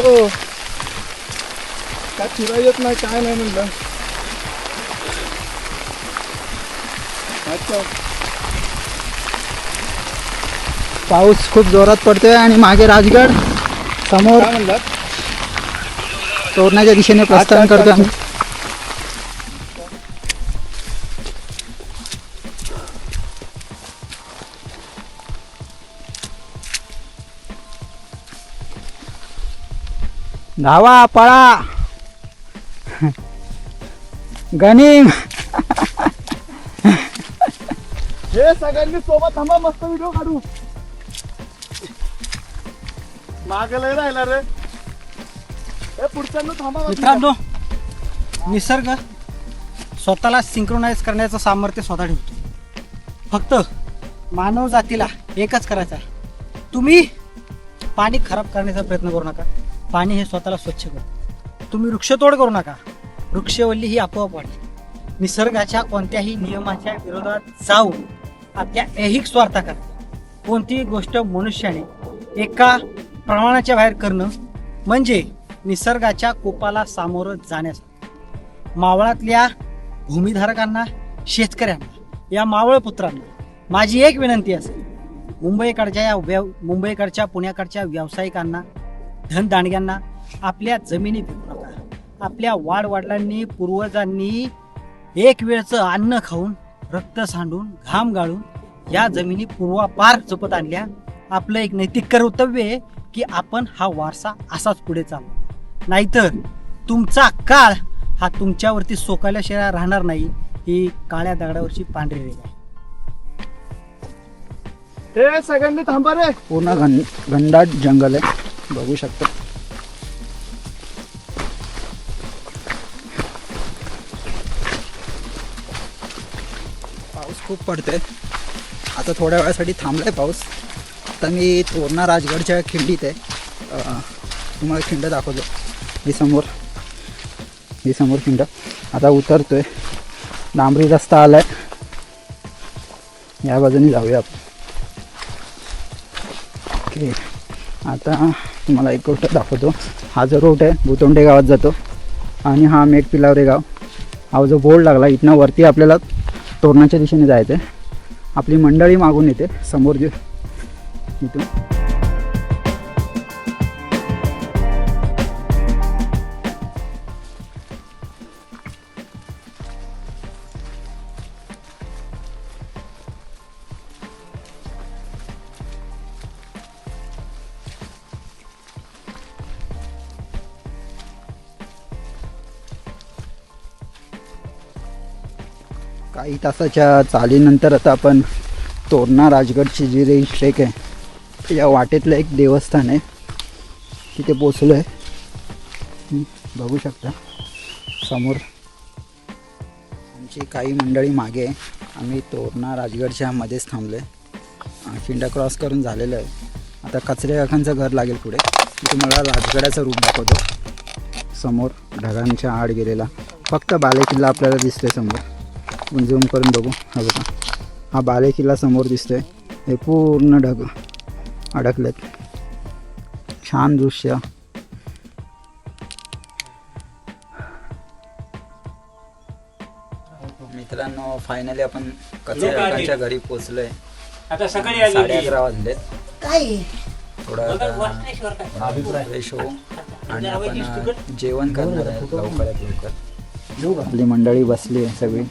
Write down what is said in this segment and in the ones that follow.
हो. काय फिरायला येत नाही काय नाही म्हणलं. अच्छा. पाऊस खूप जोरात पडतोय आणि मागे राजगड समोर काय म्हणलात? तोरणाच्या दिशेने प्रस्थान करतो. आम्ही. धावा पळा. गनिम. हे सगळ्यांनी सोबत थांबा मस्त व्हिडिओ काढू. मागे लय राहिला रे. हे पुढच्यांना थांबा. मित्रांनो निसर्ग स्वतःला सिंक्रोनाइज करण्याचं सामर्थ्य स्वतः ठेवतो. फक्त मानव जातीला एकच करायचं आहे. तुम्ही पाणी खराब करण्याचा प्रयत्न करू नका. पाणी हे स्वतःला स्वच्छ करतं. तुम्ही वृक्षतोड करू नका. वृक्षवल्ली ही आपोआप वाढली निसर्गाच्या कोणत्याही नियमाच्या विरोधात जाऊन आपल्या ऐहिक स्वार्थाकरता कोणतीही गोष्ट मनुष्याने एका प्रमाणाच्या बाहेर करणं म्हणजे निसर्गाच्या कोपाला सामोरं जाण्यास मावळातल्या भूमिधारकांना शेतकऱ्यांना या मावळ पुत्रांना माझी एक विनंती असेल. मुंबईकडच्या या व्यव मुंबईकडच्या पुण्याकडच्या व्यावसायिकांना धनदांडग्यांना आपल्या जमिनी आपल्या वाडवडिलांनी पूर्वजांनी एक वेळचं अन्न खाऊन रक्त सांडून घाम गाळून या जमिनी पूर्वापार जपत आणल्या. आपलं एक नैतिक कर्तव्य आहे की आपण हा वारसा असाच पुढे चालू नाहीतर तुमचा काळ हा तुमच्यावरती सोकायल्याशिवाय राहणार नाही ही काळ्या दगडावरची पांढरी रेग आहे. हे सगळ्यांनी थांबा रे. पूर्ण घन घनदाट जंगल आहे. बघू शकतो. पाऊस खूप पडतोय. आता थोड्या वेळासाठी थांबलाय पाऊस. आता मी तोरणा राजगडच्या खिंडीत आहे. तुम्हाला खिंड दाखवतो. ही समोर. ही समोर खिंड. आता उतरतोय. डांबरी रस्ता आलाय. या बाजूने जाऊया आपण. ओके. आता तुम्हाला एक गोष्ट दाखवतो. हा जो रोड आहे भुतोंडे गावात जातो. आणि हा मेटपिलावरे गाव. हा जो बोर्ड लागला इथनं वरती आपल्याला तोरणाच्या दिशेने जायचं आहे आपली मंडळी मागून येते समोर जे इथून. काही तासाच्या चालीनंतर आता आपण तोरणा राजगडची जी रेंज ट्रेक आहे या वाटेतलं एक देवस्थान आहे. तिथे पोचलो आहे. बघू शकता. समोर आमची काही मंडळी मागे आहे. आम्ही तोरणा राजगडच्या मध्येच थांबलो आहे खिंडा क्रॉस करून झालेलं आहे. आता कचरे काकांचं घर लागेल पुढे. मी तुम्हाला राजगडाचं रूप दाखवतो. समोर ढगांच्या आड गेलेला फक्त बालेकिल्ला आपल्याला दिसतोय समोर. आपण झूम करून बघू. हा बघा. हा बालेकिल्ला समोर दिसतोय. हे पूर्ण ढग अडकलेत. छान दृश्य. मित्रांनो फायनली आपण कचऱ्याच्या घरी पोचलोय आता सकाळी साडे अकरा वाजलेत. थोडा फ्रेश होऊ. आणि आपण जेवण करणार आहे लवकरात लवकर. आपली मंडळी बसली आहे सगळी.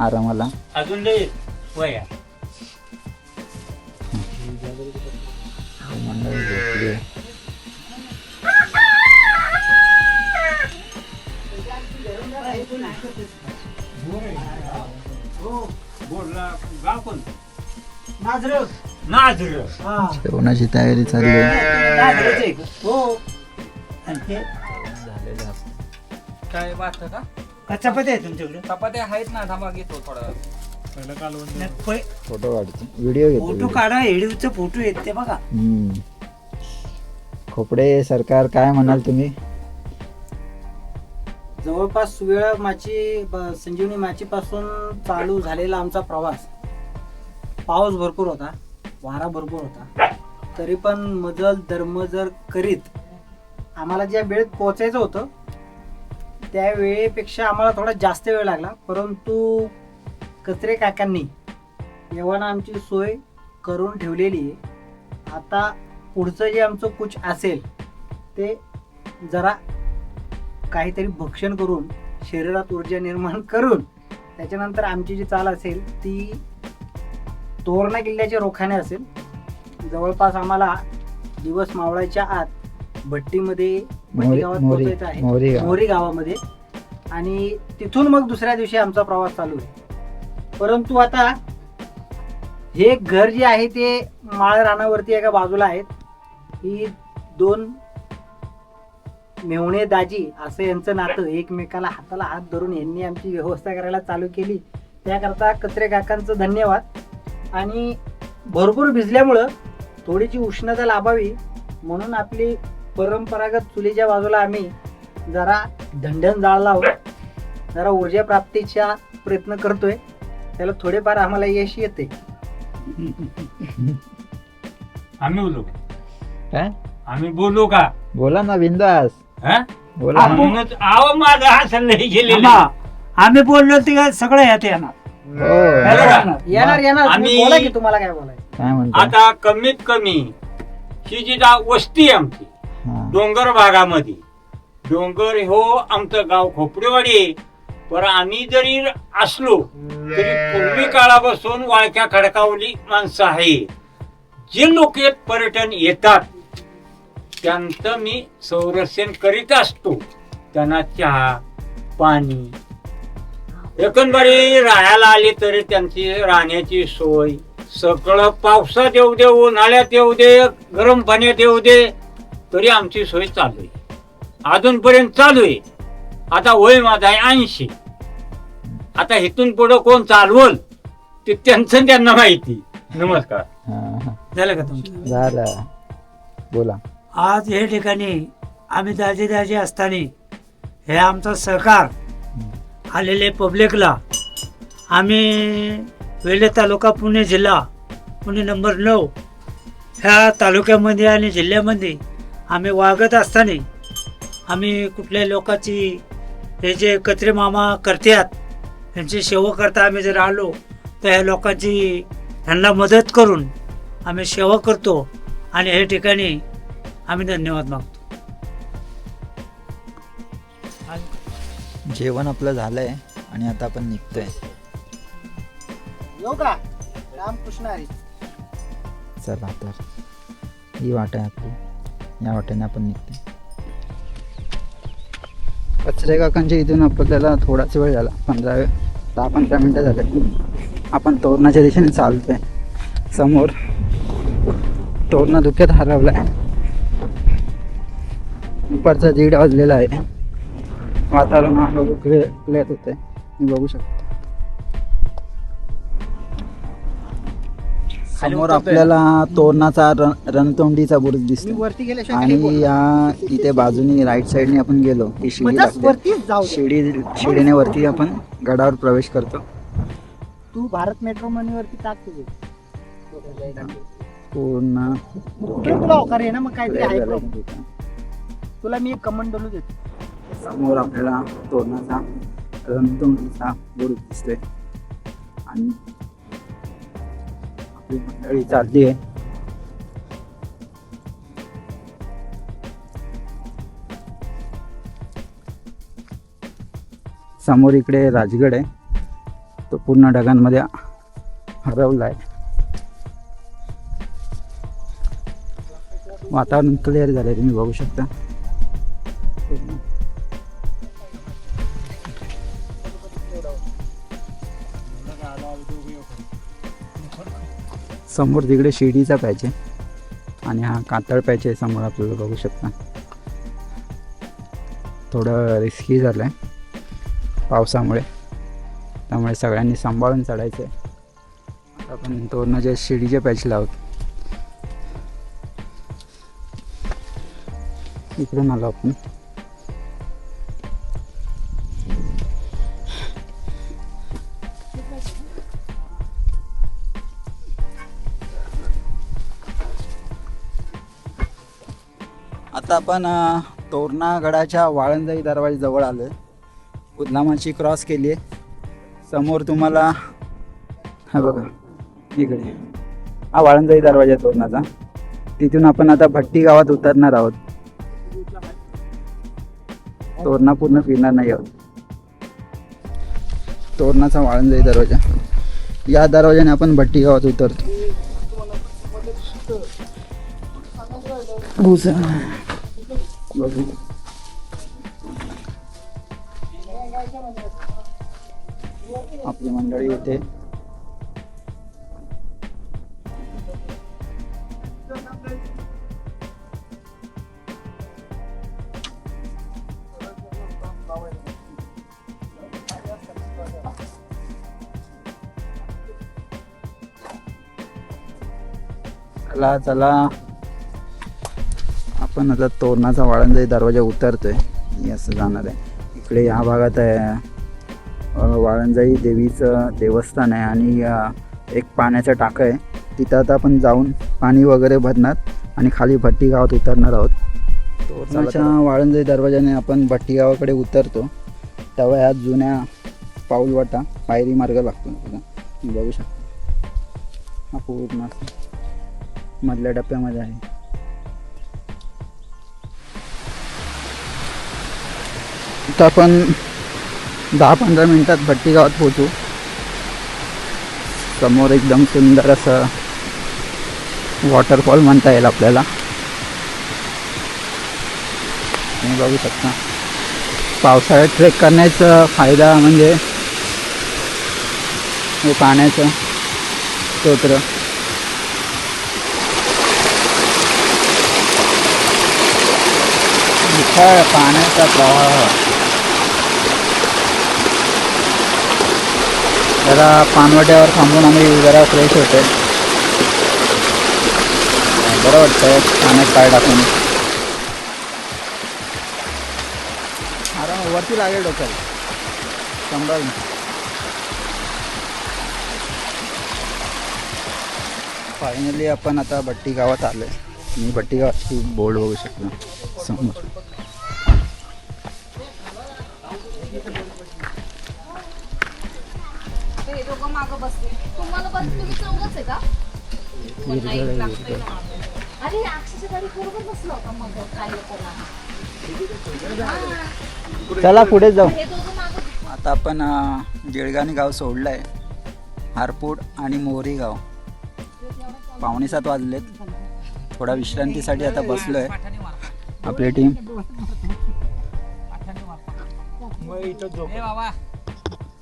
आरामाला. अजून लय वय. आहे. मंडळी झोपली आहे. नाझर जेवणाची तयारी चालली आहे. हो काय वाटतं का? चपाती आहे तुमच्याकडे चपात्या आहेत ना थांबा घेतो थोडा. फोटो काढतो. व्हिडिओ घेतो फोटो. काढा एडिओचे फोटो येत ते बघा. हम्म. खोपडे सरकार काय म्हणाल तुम्ही? जवळपास वेळ माची ब- संजीवनी माची पासून चालू झालेला आमचा प्रवास. पाऊस भरपूर होता वारा भरपूर होता. तरी पण मजल दरमजर करीत आम्हाला ज्या वेळेत पोहोचायचं होतं त्या वेळेपेक्षा आम्हाला थोडा जास्त वेळ लागला. परंतु कचरे काकांनी एव्हाना आमची सोय करून ठेवलेली आहे. आता पुढचं जे आमचं कुछ असेल ते जरा काहीतरी भक्षण करून शरीरात ऊर्जा निर्माण करून त्याच्यानंतर आमची जी चाल असेल ती तोरणा किल्ल्याच्या रोखाने असेल. जवळपास आम्हाला दिवस मावळायच्या आत भट्टीमध्ये गावात पोहोचायचं आहे. गाव. मोरी गावामध्ये. आणि तिथून मग दुसऱ्या दिवशी आमचा प्रवास चालू आहे. परंतु आता हे घर जे आहे ते माळ रानावरती एका बाजूला आहेत. ही दोन मेवणे दाजी असं यांचं नातं एकमेकाला हाताला हात धरून यांनी आमची व्यवस्था करायला चालू केली. त्याकरता कचरे काकांचं धन्यवाद. आणि भरपूर भिजल्यामुळं थोडीशी उष्णता लाभावी म्हणून आपली परंपरागत चुलीच्या बाजूला आम्ही जरा ढंढण जाळला आहोत. जरा ऊर्जा प्राप्तीचा प्रयत्न करतोय. त्याला थोडेफार आम्हाला यश येते. आम्ही बोलू काय आम्ही बोलू का? बोला ना बिंदास. हा? बोला ना. म्हणूनच माझा हा सल्ला गेलेला आम्हा- आम्ही बोललो ते सगळं येते येणार. हो. बरोबर. येणार. येणार तुम्ही आम्ही- बोला की तुम्हाला काय बोलायचं. काय म्हणतो? आता कमीत कमी ही जी जा- वस्ती आहे आमची. डोंगर भागामध्ये. डोंगर हो आमचं गाव खोपडेवाडी आहे. पण आम्ही जरी असलो तरी पूर्वी काळापासून वाळक्या खडकावली माणसं आहे. जे लोक पर्यटन येतात त्यांचं मी संरक्षण करीत असतो. त्यांना चहा पाणी. एकंदरी राहायला आले तरी त्यांची राहण्याची सोय सगळं पावसात येऊ दे उन्हाळ्यात येऊ दे गरम पाण्यात येऊ दे तरी आमची सोय चालू आहे. अजूनपर्यंत चालू आहे. आता वय माझा आहे ऐंशी. आता इथून पुढं कोण चालवल ते त्यांचं त्यांना माहिती. नमस्कार. हा. झालं का तुमचं? झालं. बोला. आज हे ठिकाणी आम्ही दाजी दाजी असताना हे आमचा सहकार आलेले पब्लिकला आम्ही वेल्हे तालुका पुणे जिल्हा पुणे नंबर नऊ ह्या तालुक्यामध्ये आणि जिल्ह्यामध्ये आम्ही वागत असताना आम्ही कुठल्या लोकांची हे जे कचरे मामा करतात यांची सेवा करता आम्ही जर आलो तर ह्या लोकांची ह्यांना मदत करून आम्ही सेवा करतो आणि हे ठिकाणी आम्ही धन्यवाद मागतो. जेवण आपलं झालंय आणि आता आपण निघतोय. रामकृष्ण चला तर. ही वाट आहे आपली. या वाटेने आपण निघतोय. कचरे काकांच्या इथून आपल्याला थोडाच वेळ झाला. पंधरा दहा पंधरा मिनटं झाले. आपण तोरणाच्या दिशेने चालतोय. समोर तोरणा धुक्यात हरवलाय. दुपारचा दीड वाजलेला आहे. वातावरण हा बघू क्लिअर मी बघू शकतो. समोर आपल्याला तोरणाचा रण- रणतोंडीचा बुरुज दिसतो वरती गेल्याशिवाय काही आणि बोलणार या इथे बाजूनी राईट साईडने आपण गेलो. की शिडी मधात लागते. वरतीच जाऊ दे. शिडी शिडीने वरती आपण गडावर प्रवेश करतो. तू भारत मेट्रो वरती टाक तुझे. पूर्ण. कुठे तुला होकार आहे ना? मग काहीतरी clear आहे झालंय problem. का तिथं? तुला मी एक कमेंट बनवू देतो. समोर आपल्याला तोरणाचा रणतोंडीचा बुरुज दिसतोय. आणि आपली मंडळी चालली आहे. समोर इकडे राजगड आहे. तो पूर्ण ढगांमध्ये हरवला आहे वातावरण क्लिअर झालं तुम्ही बघू शकता. समोर तिकडे शिडीचा पॅच आहे. आणि हा कातळ पॅच आहे समोर आपल्याला बघू शकता. थोडं रिस्की झालं आहे पावसामुळे. त्यामुळे सगळ्यांनी सांभाळून चढायचं आहे आपण तोरणाच्या शिडीच्या पॅचला आहोत. इकडून आलो आपण. आता आपण तोरणागडाच्या वाळंजाई दरवाजाजवळ आलो आहे उदलामाची क्रॉस केली आहे. समोर तुम्हाला हा बघा इकडे. हा वाळंजाई दरवाजा तोरणाचा. तिथून आपण आता भट्टी गावात उतरणार आहोत. तोरणा पूर्ण फिरणार नाही आहोत. तोरणाचा वाळंजाई दरवाजा. या दरवाजाने आपण भट्टी गावात उतरतो. भुसा. आपली मंडळी येते चला चला आपण आता तोरणाचा वाळंजाई दरवाजा उतरतोय. मी असं जाणार आहे. इकडे या भागात आहे वाळंजाई देवीचं देवस्थान आहे आणि एक पाण्याचं टाकं आहे. तिथं आता आपण जाऊन पाणी वगैरे भरणार आणि खाली भट्टी गावात उतरणार आहोत. तोरणाच्या वाळंजाई दरवाजाने आपण भट्टी गावाकडे उतरतो. तेव्हा ह्या जुन्या पाऊलवाटा पायरी मार्ग लागतो. बघा शकता. हा पूर्ण मधल्या टप्प्यामध्ये आहे. तर आपण दहा पंधरा मिनटात भट्टी गावात पोहोचू. समोर एकदम सुंदर असं वॉटरफॉल म्हणता येईल आपल्याला. तुम्ही बघू शकता. पावसाळ्यात ट्रेक करण्याचा फायदा म्हणजे हे पाण्याचं स्तोत्र पाण्याचा प्रवाह. जरा पानवट्यावर थांबून आम्ही जरा फ्रेश होते बरं वाटतंय पाण्यात पाय टाकून. आराम वरती लागेल डोक्याला. समजा फायनली आपण आता भट्टी गावात आलोय. मी भट्टी गावाची बोर्ड बघू शकतो. समोर. मागं बसले. तुम्हाला बस तुम्ही चौघच आहे का? विरगळ आहे, विरगळ. अरे अक्षरशः गाडी बरोबर बसला होता मग काय लोकांना चला पुढे जाऊ. हे दोघं मागं आता आपण अं, बेळगाणी गाव सोडलं आहे हारपूड आणि मोरी गाव. पावणे सात वाजलेत. थोडा विश्रांतीसाठी आता बसलो आहे आपली टीम बाबा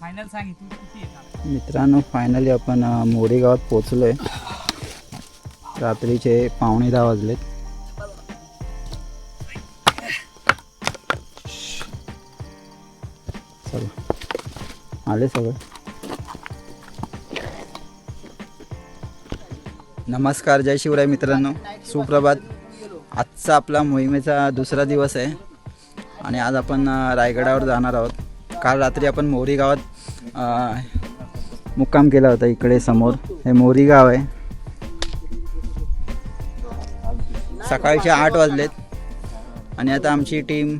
फायनल सांग तू किती येणार मित्रांनो फायनली आपण अं, मोरी गावात पोचलो आहे रात्रीचे पावणे दहा वाजलेत. चला. आले सगळे? नमस्कार जय शिवराय मित्रांनो. सुप्रभात. आजचा आपला मोहिमेचा दुसरा दिवस आहे. आणि आज आपण रायगडावर जाणार आहोत. काल रात्री आपण मोरी गावात मुक्काम केला होता इकडे समोर. हे मोरी गाव आहे. सकाळचे आठ वाजलेत. आणि आता आमची टीम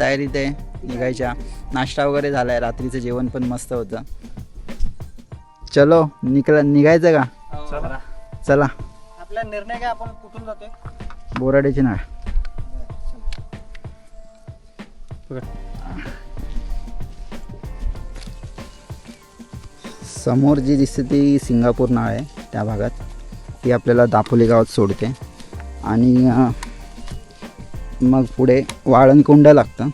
तयारीत आहे निघायच्या. नाश्ता वगैरे झाला आहे रात्रीचं जेवण पण मस्त होतं. चलो निघ निघायचं का? चला. आपला निर्णय काय आपण कुठून जातोय? बोराड्याची नाळ. समोर जी दिसते ती सिंगापूर नाळ आहे त्या भागात. ती आपल्याला दापोली गावात सोडते. आणि मग पुढे वाळणकुंड लागतं.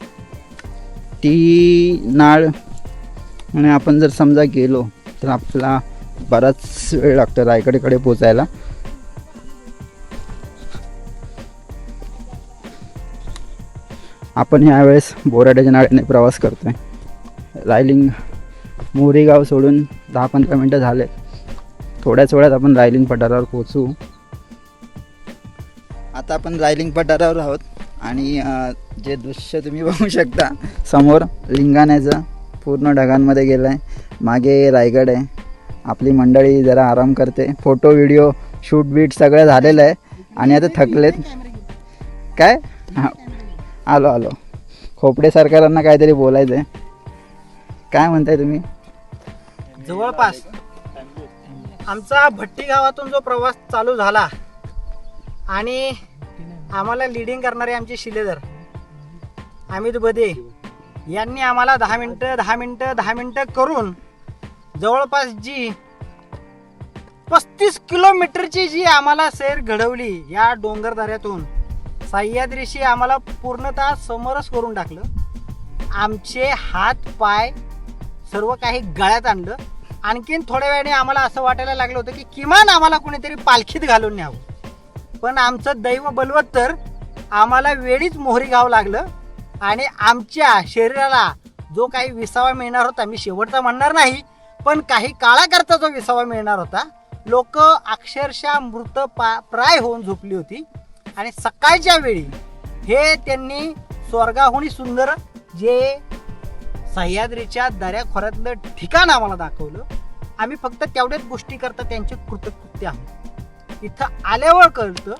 ती नाळ म्हणजे आपण जर समजा गेलो तर आपला बराच वेळ लागतो रायगडकडे पोचायला. आपण ह्यावेळेस बोराड्याच्या नाळ्याने प्रवास करतोय. रायलिंग मोरीगाव सोडून दहा पंधरा मिनटं झाले. थोड्याच वेळात आपण रायलिंग पठारावर पोचू आता आपण रायलिंग पठारावर आहोत आणि जे दृश्य तुम्ही बघू शकता समोर लिंगाण्याचं पूर्ण ढगांमध्ये गेलं आहे मागे रायगड आहे. आपली मंडळी जरा आराम करते. फोटो व्हिडिओ शूट बीट सगळं झालेलं आहे. आणि आता थकलेत. काय? हां. आलो आलो. खोपडे सरकारांना काहीतरी बोलायचं आहे काय म्हणताय तुम्ही? जवळपास. आमचा भट्टी गावातून जो प्रवास चालू झाला आणि आम्हाला लिडिंग करणारे आमचे शिलेदर अमित बदे यांनी आम्हाला दहा मिनटं दहा मिनटं दहा मिनटं करून जवळपास जी पस्तीस किलोमीटरची जी आम्हाला सैर घडवली या डोंगरदऱ्यातून सह्याद्रीशी आम्हाला पूर्णतः समरस करून टाकलं. आमचे हात पाय सर्व काही गळ्यात आणलं. आणखीन थोड्या वेळाने आम्हाला असं वाटायला लागलं होतं की किमान आम्हाला कुणीतरी पालखीत घालून न्यावं. पण आमचं दैव बलवत्तर आम्हाला वेळीच मोहरी घावं लागलं आणि आमच्या शरीराला जो काही विसावा मिळणार होता मी शेवटचा म्हणणार नाही पण काही काळाकरता जो विसावा मिळणार होता लोक अक्षरशः मृत पा प्राय होऊन झोपली होती. आणि सकाळच्या वेळी हे त्यांनी स्वर्गाहुनी सुंदर जे सह्याद्रीच्या दऱ्याखोऱ्यातलं ठिकाण आम्हाला दाखवलं आम्ही फक्त तेवढ्याच गोष्टी करता त्यांचे कृतकृत्य आहोत इथं आल्यावर कळतं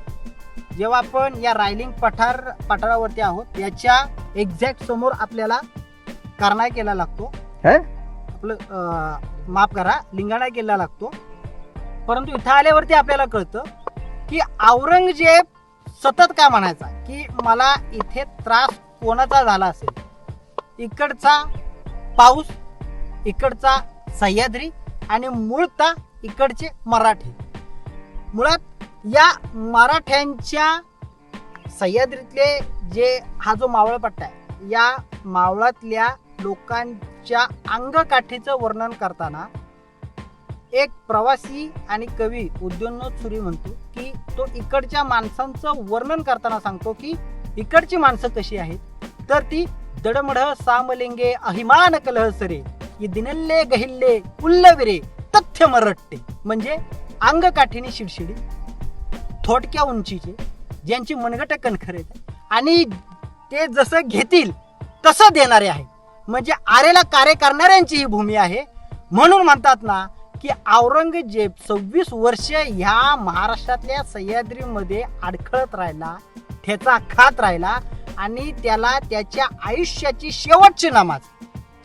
जेव्हा आपण या रायलिंग पठार पठारावरती आहोत याच्या एक्झॅक्ट समोर आपल्याला कारणाय केला लागतो? आपलं माफ करा लिंगाणा केला लागतो. परंतु इथं आल्यावरती आपल्याला कळतं की औरंगजेब सतत काय म्हणायचा? की मला इथे त्रास कोणाचा झाला असेल? इकडचा पाऊस इकडचा सह्याद्री आणि मूळता इकडचे मराठी. मुळात या मराठ्यांच्या सह्याद्रीतले जे हा जो मावळ पट्टा आहे या मावळातल्या लोकांच्या अंगकाठीचं वर्णन करताना एक प्रवासी आणि कवी उद्योन्नत सुरी म्हणतो की तो इकडच्या माणसांचं वर्णन करताना सांगतो की इकडची माणसं कशी आहेत? तर ती दडमढ सामलिंगे अहिमान कलहसरे दिनल्ले गहिल्ले उल्लविरे तथ्य मरट्टे म्हणजे अंगकाठीने शिडशिडी थोडक्या उंचीचे ज्यांची मनगट कणखर आणि ते जसं घेतील तसं देणारे आहे म्हणजे आरेला कार्य करणाऱ्यांची ही भूमी आहे म्हणून म्हणतात ना की औरंगजेब सव्वीस वर्ष ह्या महाराष्ट्रातल्या सह्याद्रीमध्ये अडखळत राहिला ठेचा खात राहिला आणि त्याला त्याच्या आयुष्याची शेवटची नमाज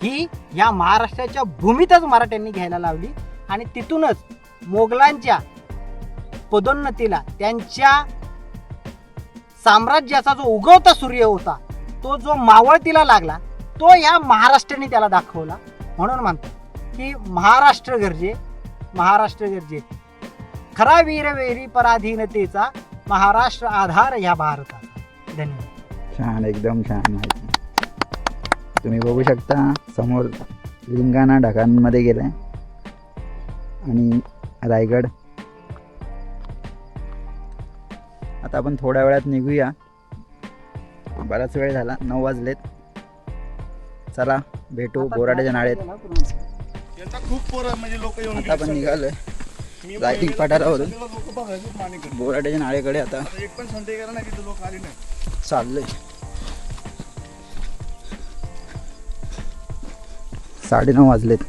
ही या महाराष्ट्राच्या भूमीतच मराठ्यांनी घ्यायला लावली आणि तिथूनच मोगलांच्या पदोन्नतीला त्यांच्या साम्राज्याचा जो उगवता सूर्य होता तो जो मावळतीला लागला तो या महाराष्ट्राने त्याला दाखवला. म्हणून म्हणतात की महाराष्ट्र गरजे महाराष्ट्र गरजे. खरा वीरवेरी पराधीनतेचा महाराष्ट्र आधार या भारताचा. धन्यवाद. छान एकदम छान माहिती. तुम्ही बघू शकता समोर लिंगाणा ढगांमध्ये गेलाय. आणि रायगड. आता आपण थोड्या वेळात निघूया. बराच वेळ झाला नऊ वाजलेत. चला भेटू बोराड्याच्या नाळेत. यांचा खूप पोरं म्हणजे लोक येऊन आता आपण निघालोय. मी रायटिंग पठारावरून. बोराड्याच्या नाळेकडे आता. एक पण संडे गेला नाही तिथे लोक आले नाही चाललंय. साडेनऊ वाजलेत.